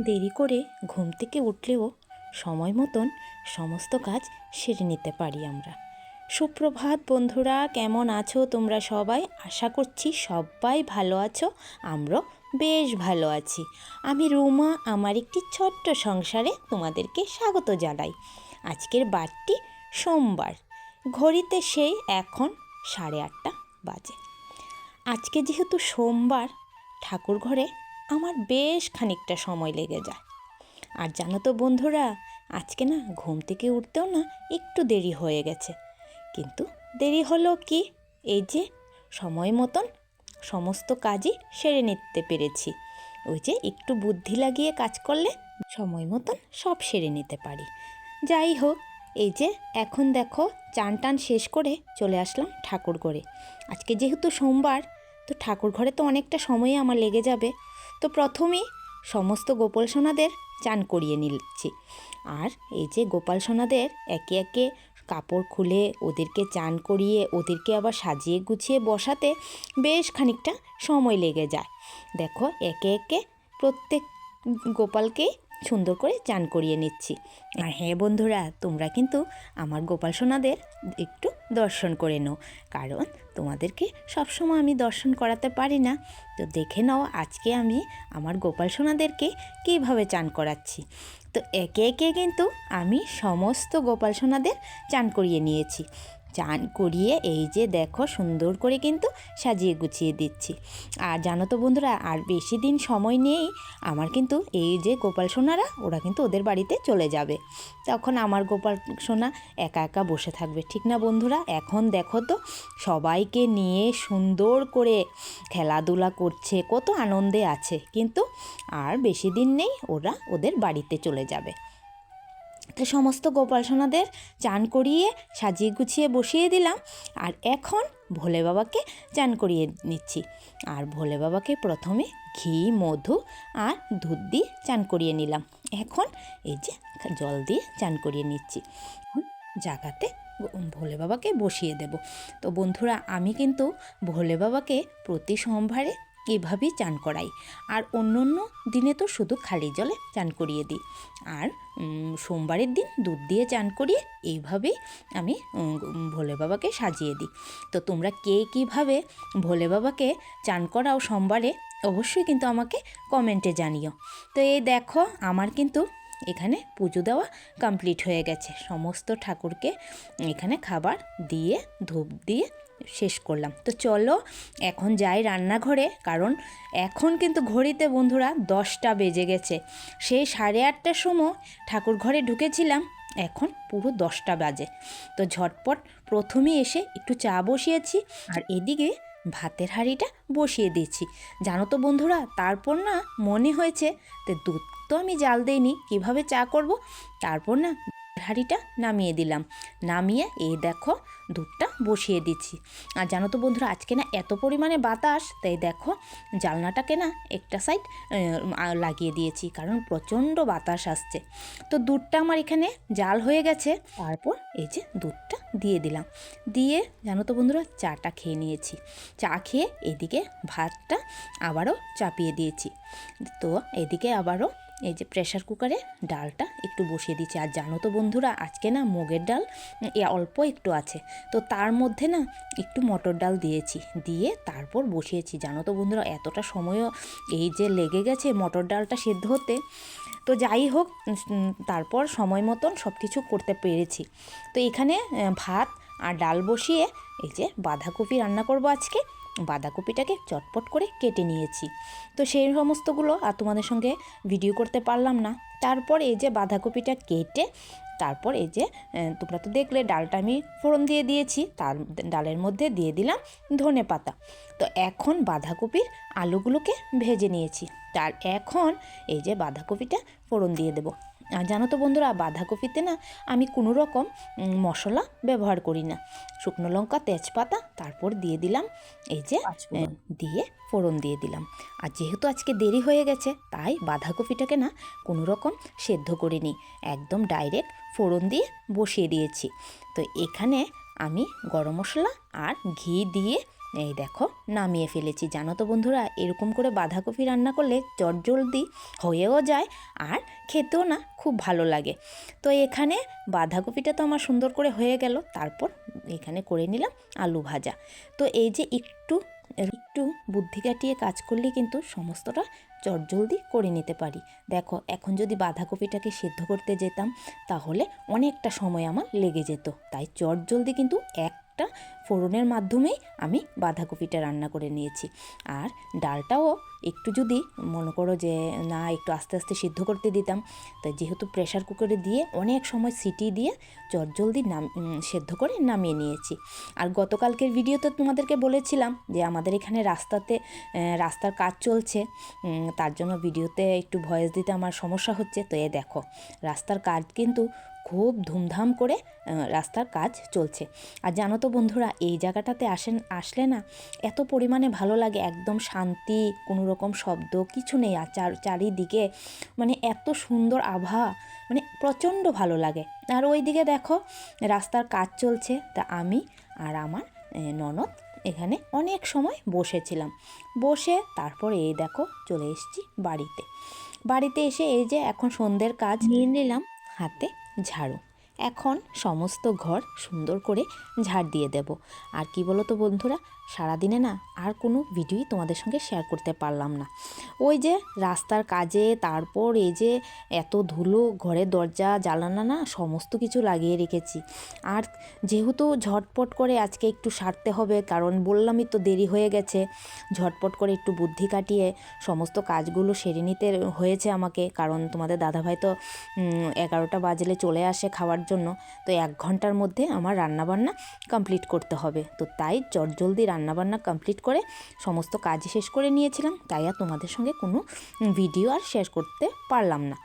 দেরি করে ঘুম থেকে উঠলেও সময় মতন সমস্ত কাজ সেরে নিতে পারি আমরা। সুপ্রভাত বন্ধুরা, কেমন আছো তোমরা সবাই? আশা করছি সবাই ভালো আছো, আমরাও বেশ ভালো আছি। আমি রুমা, আমার একটি ছোট্ট সংসারে তোমাদেরকে স্বাগত জানাই। আজকের বারটি সোমবার, ঘড়িতে সেই এখন সাড়ে আটটা বাজে। আজকে যেহেতু সোমবার ঠাকুর ঘরে আমার বেশ খানিকটা সময় লেগে যায়। আর জানো তো বন্ধুরা, আজকে না ঘুম থেকে উঠতেও না একটু দেরি হয়ে গেছে। কিন্তু দেরি হলো কি? এই যে সময় মতন সমস্ত কাজই সেরে নিতে পেরেছি। ওই যে একটু বুদ্ধি লাগিয়ে কাজ করলে সময় মতন সব সেরে নিতে পারি। যাই হোক, এই যে এখন দেখো চান টান শেষ করে চলে আসলাম ঠাকুর ঘরে। আজকে যেহেতু সোমবার, তো ঠাকুর ঘরে তো অনেকটা সময় আমার লেগে যাবে। তো প্রথমেই সমস্ত গোপাল সোনাদের চান করিয়ে নিচ্ছি। আর এই যে গোপাল সোনাদের একে একে কাপড় খুলে ওদেরকে চান করিয়ে, ওদেরকে আবার সাজিয়ে গুছিয়ে বসাতে বেশ খানিকটা সময় লেগে যায়। দেখো, একে একে প্রত্যেক গোপালকে সুন্দর করে চান করিয়ে নিচ্ছি। আর হ্যাঁ বন্ধুরা, তোমরা কিন্তু আমার গোপাল সোনাদের একটু দর্শন করে নাও। কারণ তোমাদেরকে সবসময় আমি দর্শন করাতে পারি না। তো দেখে নাও আজকে আমি আমার গোপাল সোনাদেরকে কীভাবে চান করাচ্ছি। তো একে একে কিন্তু আমি সমস্ত গোপাল সোনাদের চান করিয়ে নিয়েছি। চান করিয়ে এই যে দেখো সুন্দর করে কিন্তু সাজিয়ে গুছিয়ে দিচ্ছি। আর জানো তো বন্ধুরা, আর বেশি দিন সময় নেই, আমার কিন্তু এই যে গোপাল সোনারা, ওরা কিন্তু ওদের বাড়িতে চলে যাবে। তখন আমার গোপাল সোনা একা একা বসে থাকবে, ঠিক না বন্ধুরা? এখন দেখো তো, সবাইকে নিয়ে সুন্দর করে খেলাধুলা করছে, কত আনন্দে আছে। কিন্তু আর বেশি দিন নেই, ওরা ওদের বাড়িতে চলে যাবে। তো সমস্ত গোপাল সোনাদের চান করিয়ে সাজিয়ে গুছিয়ে বসিয়ে দিলাম। আর এখন ভোলে বাবাকে চান করিয়ে নিচ্ছি। আর ভোলে বাবাকে প্রথমে ঘি, মধু আর দুধ দিয়ে চান করিয়ে নিলাম। এখন এই যে জল দিয়ে চান করিয়ে নিচ্ছি। জাগাতে ভোলে বাবাকে বসিয়ে দেব। তো বন্ধুরা, আমি কিন্তু ভোলে বাবাকে প্রতি সোমবারে এভাবেই চান করাই। আর অন্য অন্য দিনে তো শুধু খালি জলে চান করিয়ে দিই। আর সোমবারের দিন দুধ দিয়ে চান করিয়ে এইভাবেই আমি ভোলে বাবাকে সাজিয়ে দিই। তো তোমরা কে কীভাবে ভোলে বাবাকে চান করাও সোমবারে অবশ্যই কিন্তু আমাকে কমেন্টে জানিও। তো এই দেখো, আমার কিন্তু এখানে পুজো দেওয়া কমপ্লিট হয়ে গেছে। সমস্ত ঠাকুরকে এখানে খাবার দিয়ে, ধূপ দিয়ে শেষ করলাম। তো চলো, এখন যাই রান্নাঘরে, কারণ এখন কিন্তু ঘড়িতে বন্ধুরা দশটা বেজে গেছে। সেই সাড়ে আটটার সময় ঠাকুর ঘরে ঢুকেছিলাম, এখন পুরো দশটা বাজে। তো ঝটপট প্রথমে এসে একটু চা বসিয়েছি, আর এদিকে ভাতের হাঁড়িটা বসিয়ে দিয়েছি। জানো তো বন্ধুরা, তারপর না মনে হয়েছে যে দুধ তো আমি জাল দিইনি, কীভাবে চা করব? তারপর না হাঁড়িটা নামিয়ে দিলাম। নামিয়ে এই দেখো দুধটা বসিয়ে দিচ্ছি। আর জানো তো বন্ধুরা, আজকে না এত পরিমাণে বাতাস, তাই দেখো জালনাটাকে না একটা সাইড লাগিয়ে দিয়েছি, কারণ প্রচণ্ড বাতাস আসছে। তো দুধটা আমার এখানে জাল হয়ে গেছে, তারপর এই যে দুধটা দিয়ে দিলাম। দিয়ে জানো তো বন্ধুরা, চাটা খেয়ে নিয়েছি। চা খেয়ে এদিকে ভাতটা আবারও চাপিয়ে দিয়েছি। তো এদিকে আবারও এই যে প্রেশার কুকারে ডালটা একটু বসিয়ে দিচ্ছি। আর জানো তো বন্ধুরা, আজকে না মুগের ডাল, এ অল্প একটু আছে। তো তার মধ্যে না একটু মটর ডাল দিয়েছি। দিয়ে তারপর বসিয়েছি। জানো তো বন্ধুরা, এতটা সময়ও এই যে লেগে গেছে মটর ডালটা সেদ্ধ হতে। তো যাই হোক তারপর সময় মতন সব কিছু করতে পেরেছি। তো এখানে ভাত আর ডাল বসিয়ে এই যে বাঁধাকপি রান্না করব আজকে। বাঁধাকপিটাকে চটপট করে কেটে নিয়েছি। তো সেই সমস্তগুলো আর তোমাদের সঙ্গে ভিডিও করতে পারলাম না। তারপর এই যে বাঁধাকপিটা কেটে তারপর এই যে তোমরা তো দেখলে ডালটা আমি ফোড়ন দিয়ে দিয়েছি। তার ডালের মধ্যে দিয়ে দিলাম ধনে পাতা। তো এখন বাঁধাকপির আলুগুলোকে ভেজে নিয়েছি। তার এখন এই যে বাঁধাকপিটা ফোড়ন দিয়ে দেবো। জানো তো বন্ধুরা বাঁধাকপিতে না আমি কোনো রকম মশলা ব্যবহার করি না। শুকনো লঙ্কা তেজপাতা তারপর দিয়ে দিলাম এই যে দিয়ে ফোড়ন দিয়ে দিলাম। আর যেহেতু আজকে দেরি হয়ে গেছে তাই বাঁধাকপিটাকে না কোনো রকম সেদ্ধ করিনি একদম ডাইরেক্ট ফোড়ন দিয়ে বসিয়ে দিয়েছি। তো এখানে আমি গরম মশলা আর ঘি দিয়ে এই দেখো, নামিয়ে ফেলেছি। জানো তো বন্ধুরা, এরকম করে বাঁধাকপি রান্না করলে জলদি হয়েও যায় আর খেতেও না খুব ভালো লাগে। তো এখানে বাঁধাকপিটা তো আমার সুন্দর করে হয়ে গেল, তারপর এখানে করে নিলাম আলু ভাজা। তো এই যে একটু একটু বুদ্ধি কাটিয়ে কাজ করলে কিন্তু সমস্তটা চটজলদি করে নিতে পারি। দেখো, এখন যদি বাঁধাকপিটাকে সিদ্ধ করতে যেতাম, তাহলে অনেকটা সময় আমার লেগে যেত। তাই চটজলদি কিন্তু একটা ফোড়নের মাধ্যমেই আমি বাঁধাকপিটা রান্না করে নিয়েছি। আর ডালটাও একটু যদি মনে করো যে, না, একটু আস্তে আস্তে সিদ্ধ করতে দিতাম, তাই যেহেতু প্রেশার কুকারে দিয়ে অনেক সময় সিটি দিয়ে চটজলদি নাম সেদ্ধ করে নামিয়ে নিয়েছি। আর গতকালকের ভিডিওতে তোমাদেরকে বলেছিলাম যে, আমাদের এখানে রাস্তাতে রাস্তার কাজ চলছে তার জন্য ভিডিওতে একটু ভয়েস দিতে আমার সমস্যা হচ্ছে। তো এ দেখো, রাস্তার কাজ কিন্তু খুব ধুমধাম করে রাস্তার কাজ চলছে। আর জানো তো বন্ধুরা, এই জায়গাটাতে আসেন, আসলে না, এত পরিমাণে ভালো লাগে, একদম শান্তি, কোনো রকম শব্দ, কিছু নেই। আর চার, চারিদিকে মানে এত সুন্দর আভা মানে প্রচণ্ড ভালো লাগে। আর ওইদিকে দেখো, রাস্তার কাজ চলছে, তা আমি আর আমার ননদ এখানে অনেক সময় বসেছিলাম। বসে তারপরে এই দেখো, চলে এসেছি বাড়িতে। বাড়িতে এসে এই যে এখন সন্ধ্যের কাজ নিয়ে নিলাম হাতে। ঝাড়ু। এখন সমস্ত ঘর সুন্দর করে ঝাড় দিয়ে দেব। আর কি বলো তো বন্ধুরা? সারাদিনে না আর কোনো ভিডিওই তোমাদের সঙ্গে শেয়ার করতে পারলাম না। ওই যে রাস্তার কাজে, তারপর এই যে এত ধুলো, ঘরের দরজা জ্বালানা না সমস্ত কিছু লাগিয়ে রেখেছি। আর যেহেতু ঝটপট করে আজকে একটু সারতে হবে, কারণ বললামই তো দেরি হয়ে গেছে, ঝটপট করে একটু বুদ্ধি কাটিয়ে সমস্ত কাজগুলো সেরে নিতে হয়েছে আমাকে, কারণ তোমাদের দাদাভাই তো এগারোটা বাজলে চলে আসে খাওয়ার জন্য, তো এক ঘণ্টার মধ্যে আমার রান্নাবান্না কমপ্লিট করতে হবে। তো তাই জলদি রান্নাবান্না কমপ্লিট করে সমস্ত কাজ শেষ করে নিয়েছিলাম, তাই আর তোমাদের সঙ্গে কোনো ভিডিও আর শেয়ার করতে পারলাম না।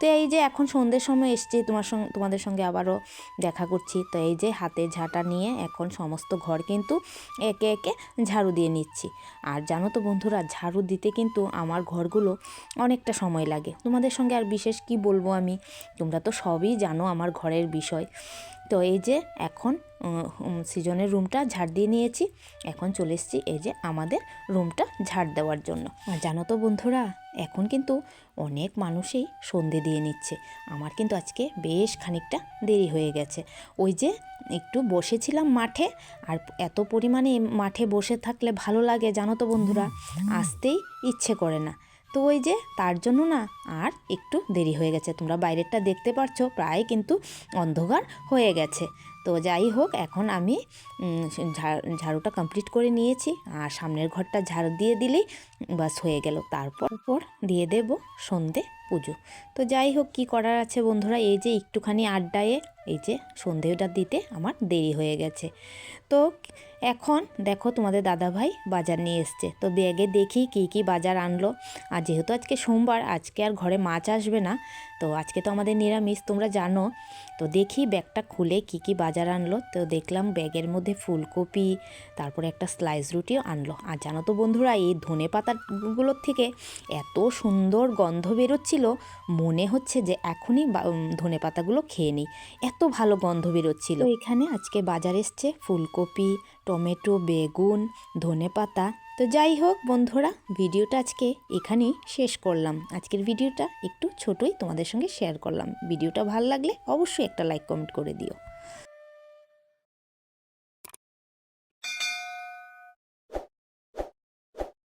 তো এই যে এখন সন্ধ্যের সময় এসছি, তোমার সঙ্গে তোমাদের সঙ্গে আবারও দেখা করছি। তো এই যে হাতে ঝাঁটা নিয়ে এখন সমস্ত ঘর কিন্তু একে একে ঝাড়ু দিয়ে নিচ্ছি। আর জানো তো বন্ধুরা, ঝাড়ু দিতে কিন্তু আমার ঘরগুলো অনেকটা সময় লাগে। তোমাদের সঙ্গে আর বিশেষ কি বলব আমি? তোমরা তো সবই জানো আমার ঘরের বিষয়। তো এই যে এখন সিজনের রুমটা ঝাড় দিয়ে নিয়েছি। এখন চলে এসেছি এই যে আমাদের রুমটা ঝাড় দেওয়ার জন্য। আর জানো তো বন্ধুরা এখন কিন্তু অনেক মানুষই সন্ধে দিয়ে নিচ্ছে। আমার কিন্তু আজকে বেশ খানিকটা দেরি হয়ে গেছে। ওই যে একটু বসেছিলাম মাঠে আর এত পরিমাণে মাঠে বসে থাকলে ভালো লাগে জানো তো বন্ধুরা। আসতেই ইচ্ছে করে না। তো ওই যে তার জন্য না আর একটু দেরি হয়ে গেছে। তোমরা বাইরেরটা দেখতে পারছ, প্রায় কিন্তু অন্ধকার হয়ে গেছে। তো যাই হোক, এখন আমি ঝাড়ুটা কমপ্লিট করে নিয়েছি আর সামনের ঘরটা ঝাড়ু দিয়ে দিলেই বাস হয়ে গেল। তারপর পর দিয়ে দেব সন্ধে। পুজো। তো যাই হোক, কি করার আছে বন্ধুরা? এই যে একটুখানি আড্ডায়ে, এই যে সন্ধেটা দিতে আমার দেরি হয়ে গেছে। তো এখন দেখো তোমাদের দাদাভাই বাজার নিয়ে এসছে। তো ব্যাগে দেখি কি কি বাজার আনলো। আর যেহেতু আজকে সোমবার, আজকে আর ঘরে মাছ আসবে না, তো আজকে তো আমাদের নিরামিষ, তোমরা জানো। তো দেখি ব্যাগটা খুলে কি কি বাজার আনলো। তো দেখলাম ব্যাগের মধ্যে ফুলকপি, তারপরে একটা স্লাইস রুটিও আনলো। আর জানো তো বন্ধুরা, এই ধনে পাতাগুলোর থেকে এত সুন্দর গন্ধ বেরোচ্ছিল মনে হচ্ছে যে এখনই ধনে পাতাগুলো খেয়ে নিই। এত ভালো গন্ধ বেরোচ্ছিল। এখানে আজকে বাজার এসছে ফুলকপি, টমেটো, বেগুন, ধনে পাতা। তো যাই হোক বন্ধুরা, ভিডিওটা আজকে এখানেই শেষ করলাম। আজকের ভিডিওটা একটু ছোটই তোমাদের সঙ্গে শেয়ার করলাম। ভিডিওটা ভালো লাগলে অবশ্যই একটা লাইক কমেন্ট করে দিও।